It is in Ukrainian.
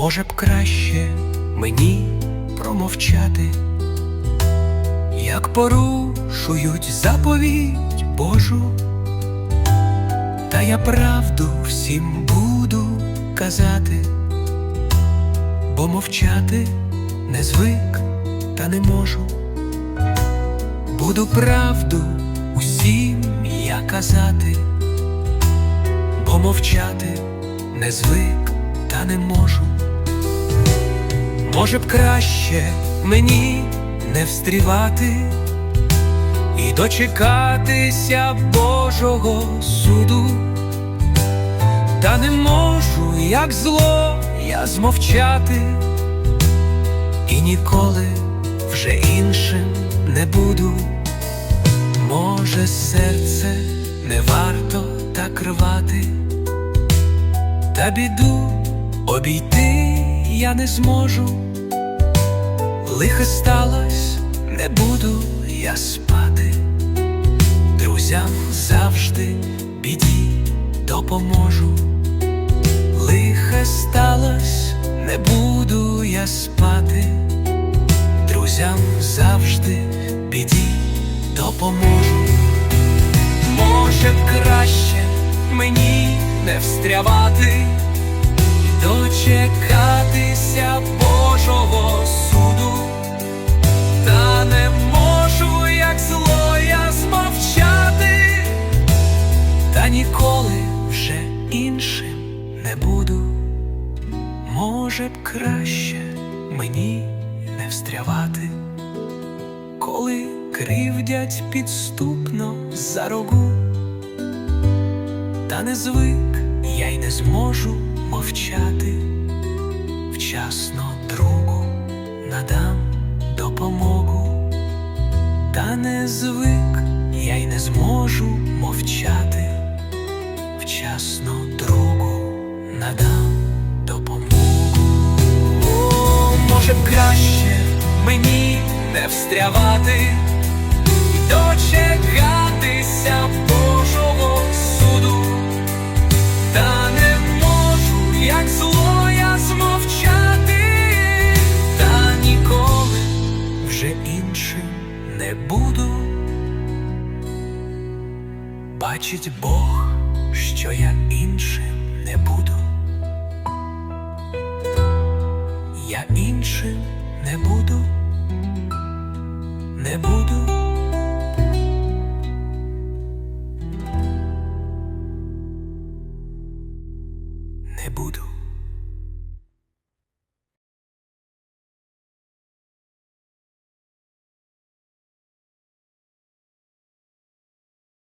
Може б краще мені промовчати, як порушують заповідь Божу, та я правду всім буду казати, бо мовчати не звик та не можу. Буду правду усім я казати, бо мовчати не звик та не можу. Може б краще мені не встрівати і дочекатися Божого суду, та не можу, як зло я змовчати, і ніколи вже іншим не буду. Може, серце не варто так рвати, та біду обійти я не зможу. Лихо сталось, не буду я спати. Друзям завжди біді допоможу. Лихо сталось, не буду я спати. Друзям завжди біді допоможу. Може краще мені не встрявати, дочекатися кривдять підступно за рогу, та не звик я й не зможу мовчати, вчасно другу надам допомогу, та не звик я й не зможу мовчати, вчасно другу надам допомогу. О, може б краще мені не встрявати, не буду, бачить Бог, що я іншим не буду, я іншим не буду, не буду. Не буду.